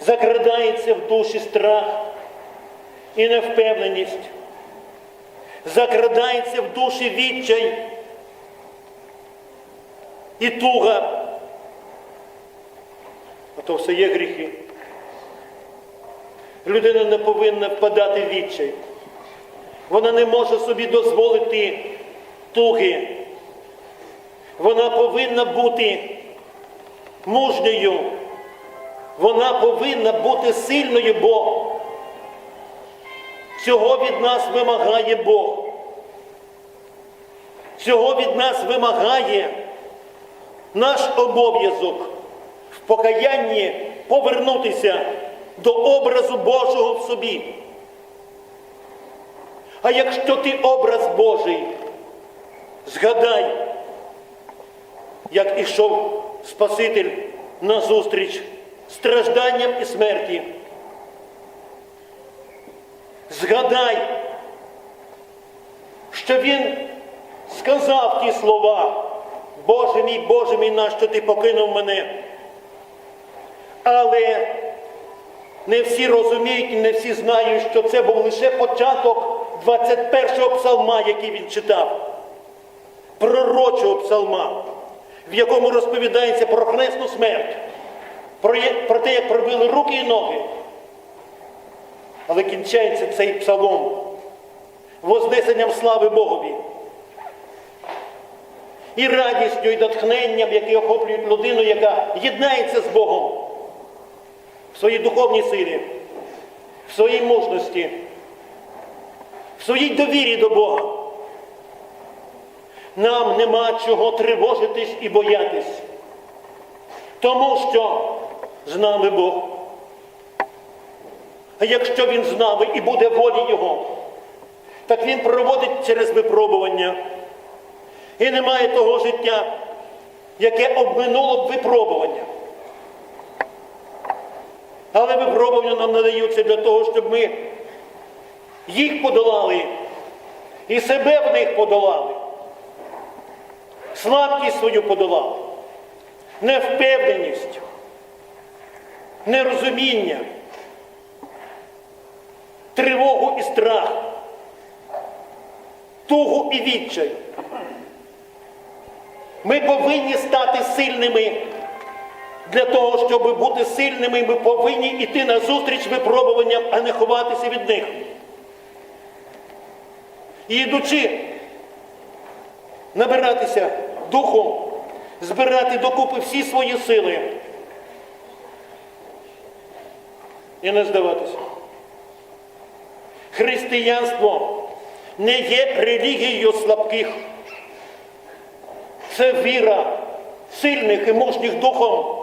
закрадається в душі страх і невпевненість, закрадається в душі відчай і туга. А то все є гріхи. Людина не повинна впадати в відчай. Вона не може собі дозволити туги. Вона повинна бути мужньою. Вона повинна бути сильною, бо цього від нас вимагає Бог. Цього від нас вимагає наш обов'язок в покаянні повернутися до образу Божого в собі. А якщо ти образ Божий, згадай, як ішов Спаситель назустріч стражданням і смерті. Згадай, що він сказав ті слова, Боже мій, Боже мій, нащо ти покинув мене. Але не всі розуміють і не всі знають, що це був лише початок 21-го псалма, який він читав, пророчого псалма, в якому розповідається про хресну смерть, про, те, як пробили руки і ноги. Але кінчається цей псалом вознесенням слави Богові. І радістю, і натхненням, які охоплюють людину, яка єднається з Богом в своїй духовній силі, в своїй мужності, в своїй довірі до Бога. Нам нема чого тривожитись і боятись, тому що з нами Бог. А якщо він з нами і буде волі Його, так він проводить через випробування. І немає того життя, яке обминуло б випробування. Але випробування нам надаються для того, щоб ми їх подолали і себе в них подолали. Слабкість свою подолали, невпевненість, нерозуміння, тривогу і страх, тугу і відчай. Ми повинні стати сильними. Для того, щоб бути сильними, ми повинні йти на зустріч випробуванням, а не ховатися від них. І йдучи, набиратися духом, збирати докупи всі свої сили і не здаватися. Християнство не є релігією слабких. Це віра сильних і мужніх духом